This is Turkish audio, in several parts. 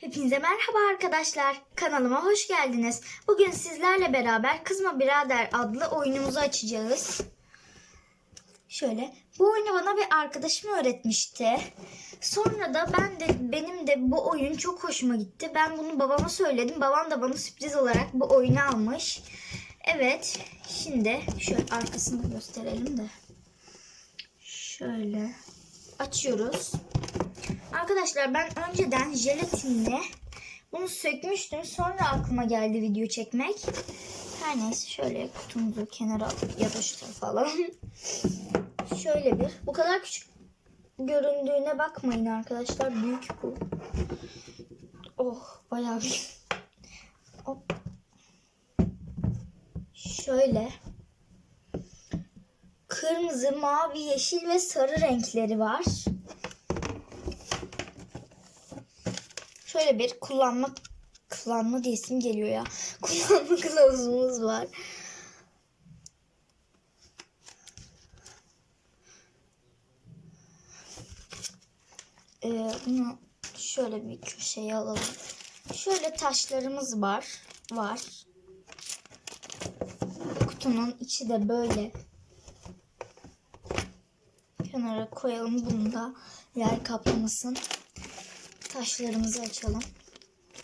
Hepinize merhaba arkadaşlar. Kanalıma hoş geldiniz. Bugün sizlerle beraber Kızma Birader adlı oyunumuzu açacağız. Şöyle. Bu oyunu bana bir arkadaşım öğretmişti. Sonra da ben de benim de bu oyun çok hoşuma gitti. Ben bunu babama söyledim. Babam da bana sürpriz olarak bu oyunu almış. Evet. Şimdi şöyle arkasını gösterelim de. Şöyle açıyoruz. Arkadaşlar ben önceden jelatinle bunu sökmüştüm. Sonra aklıma geldi video çekmek. Her neyse şöyle kutumuzu kenara alıp ya da şu tarafa alalım. şöyle bir. Bu kadar küçük göründüğüne bakmayın arkadaşlar. Büyük bu. Oh bayağı büyük. Hop. Şöyle. Kırmızı, mavi, yeşil ve sarı renkleri var. Şöyle bir kullanma kullanma diye isim geliyor ya. Kullanma kılavuzumuz var. Ee, bunu şöyle bir köşeye alalım. Şöyle taşlarımız var. Var. Kutunun içi de böyle. Kenara koyalım bunu da yer kaplamasın taşlarımızı açalım.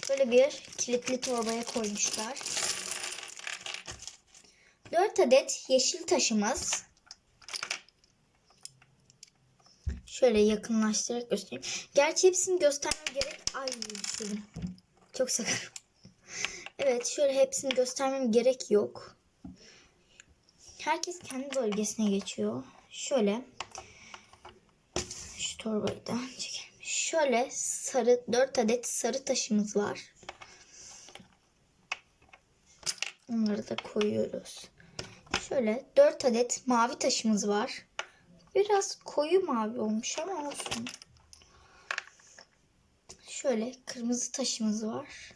Böyle bir kilitli torbaya koymuşlar. 4 adet yeşil taşımız. Şöyle yakınlaştırarak göstereyim. Gerçi hepsini göstermem gerek. Ay düşürdüm. Çok sakarım. Evet şöyle hepsini göstermem gerek yok. Herkes kendi bölgesine geçiyor. Şöyle. Şu torbayı da çekelim. Şöyle sarı 4 adet sarı taşımız var. Onları da koyuyoruz. Şöyle 4 adet mavi taşımız var. Biraz koyu mavi olmuş ama olsun. Şöyle kırmızı taşımız var.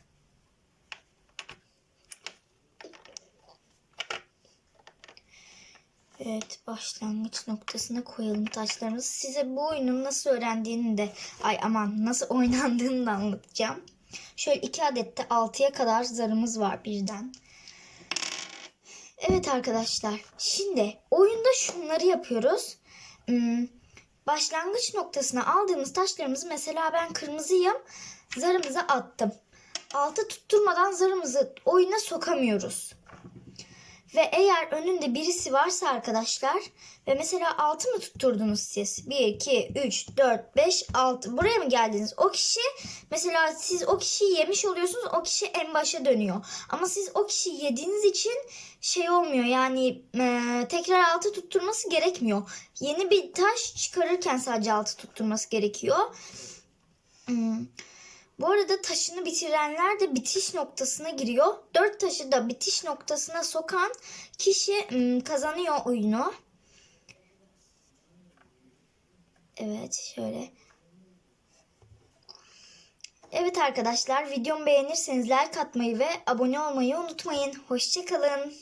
Evet başlangıç noktasına koyalım taşlarımızı. Size bu oyunun nasıl öğrendiğini de ay aman nasıl oynandığını da anlatacağım. Şöyle iki adet de 6'ya kadar zarımız var birden. Evet arkadaşlar şimdi oyunda şunları yapıyoruz. Hmm, başlangıç noktasına aldığımız taşlarımızı mesela ben kırmızıyım zarımızı attım. Altı tutturmadan zarımızı oyuna sokamıyoruz. Ve eğer önünde birisi varsa arkadaşlar ve mesela 6 mı tutturdunuz siz? 1, 2, 3, 4, 5, 6. Buraya mı geldiniz? O kişi mesela siz o kişiyi yemiş oluyorsunuz. O kişi en başa dönüyor. Ama siz o kişiyi yediğiniz için şey olmuyor. Yani e, tekrar 6 tutturması gerekmiyor. Yeni bir taş çıkarırken sadece 6 tutturması gerekiyor. Hmm. Bu arada taşını bitirenler de bitiş noktasına giriyor. Dört taşı da bitiş noktasına sokan kişi ım, kazanıyor oyunu. Evet şöyle. Evet arkadaşlar videomu beğenirseniz like atmayı ve abone olmayı unutmayın. Hoşçakalın.